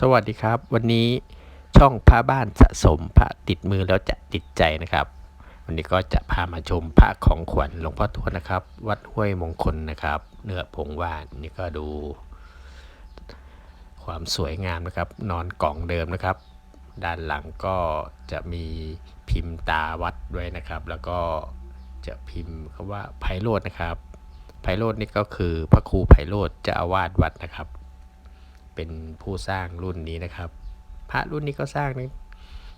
สวัสดีครับ วันนี้ช่องพระบ้านสะสมพระติดมือแล้วจะติดใจนะครับ วันนี้ก็จะพามาชมพระของขวัญหลวงพ่อทวดนะครับ วัดห้วยมงคลนะครับ เนื้อผงว่านนี่ก็ดู ความสวยงามนะครับ นอนกล่องเดิมนะครับ ด้านหลังก็จะมีพิมพ์ตาวัดด้วยนะครับ แล้วก็จะพิมพ์คำว่าไพโรจนะครับไพโรจนี่ก็คือพระครูไพโรจน์เจ้าอาวาสวัดนะครับ เป็นผู้สร้างรุ่นนี้นะครับ พระรุ่นนี้ก็สร้าง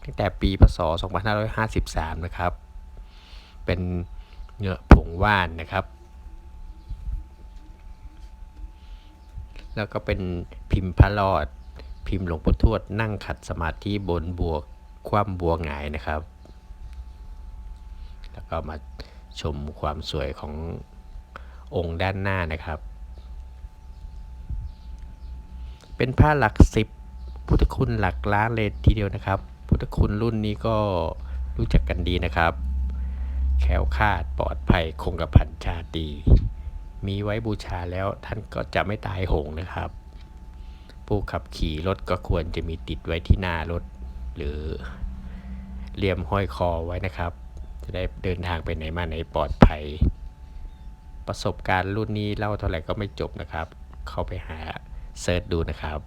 ตั้งแต่ปีพศ 2553 นะครับ เป็นเนื้อผงว่านนะครับ แล้วก็เป็นพิมพ์พระรอด พิมพ์หลวงปู่ทวดนั่งขัดสมาธิบนบัวคว่ำบัวหงายนะครับ แล้วก็มาชมความสวยขององค์ด้านหน้านะครับ เป็นผ้าหลักสิบพุทธคุณหลักล้านเลยทีเดียวนะครับ พุทธคุณรุ่นนี้ก็รู้จักกันดีนะครับแคล้วคาดปลอดภัยคงกระพันชาตี มีไว้บูชาแล้วท่านก็จะไม่ตายโหงนะครับ ผู้ขับขี่รถก็ควรจะมีติดไว้ที่หน้ารถ หรือเลี่ยมห้อยคอไว้นะครับ จะได้เดินทางไปไหนมาไหนปลอดภัย ประสบการณ์รุ่นนี้เล่าเท่าไหร่ก็ไม่จบนะครับ เข้าไปหา เซิร์ชดูนะครับ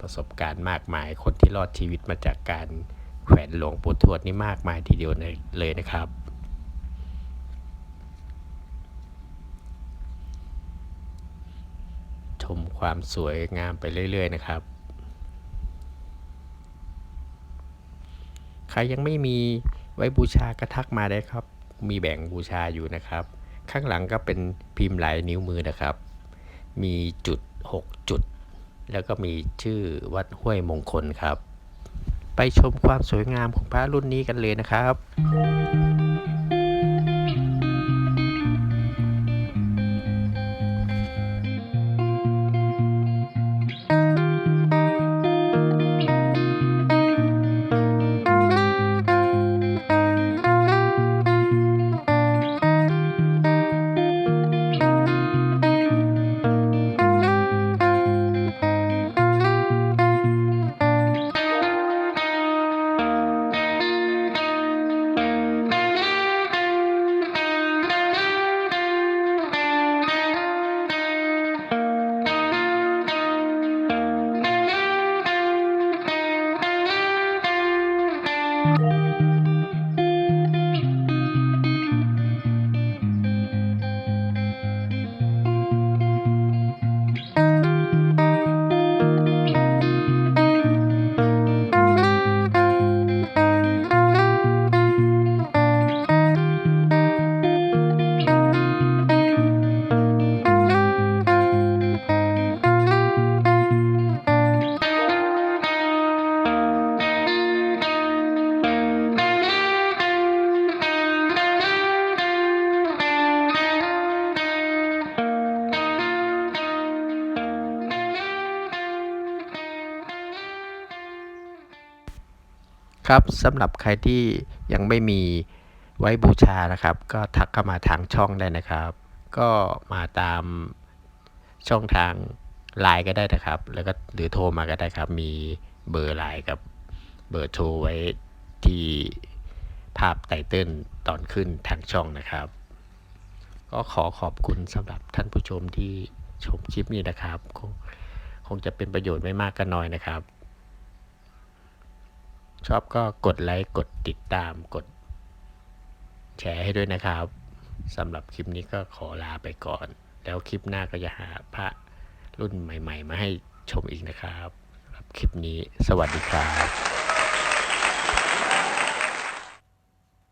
ประสบการณ์มากมายคนที่รอดชีวิตมาจากการแขวนหลวงปู่ทวดนี่มากมายทีเดียวเลยนะครับ ชมความสวยงามไปเรื่อย ๆ นะครับ ใครยังไม่มีไว้บูชาก็ทักมาได้ครับ มีแบ่งบูชาอยู่นะครับ ข้างหลังก็เป็นพิมพ์ลายนิ้วมือนะครับ มีจุด 6 จุด แล้วก็มีชื่อวัดห้วยมงคลครับ ไปชมความสวยงามของพระรุ่นนี้กันเลยนะครับ ครับสำหรับใครที่ยังไม่มีไว้บูชานะครับ ก็ทักเข้ามาทางช่องได้นะครับ ก็มาตามช่องทางไลน์ก็ได้นะครับ แล้วก็หรือโทรมาก็ได้ครับ มีเบอร์ไลน์กับเบอร์โทรไว้ที่ภาพไตเติ้ลตอนขึ้นทางช่องนะครับ ก็ขอขอบคุณสำหรับท่านผู้ชมที่ชมคลิปนี้นะครับ คงคงจะเป็นประโยชน์ไม่มากก็น้อยนะครับ ชอบก็กดไลค์กดติดตามกด แชร์ให้ด้วยนะครับสำหรับคลิปนี้ก็ขอลาไปก่อน แล้วคลิปหน้าก็จะหาพระรุ่นใหม่ ๆ มาให้ชมอีกนะครับสำหรับคลิปนี้สวัสดีครับ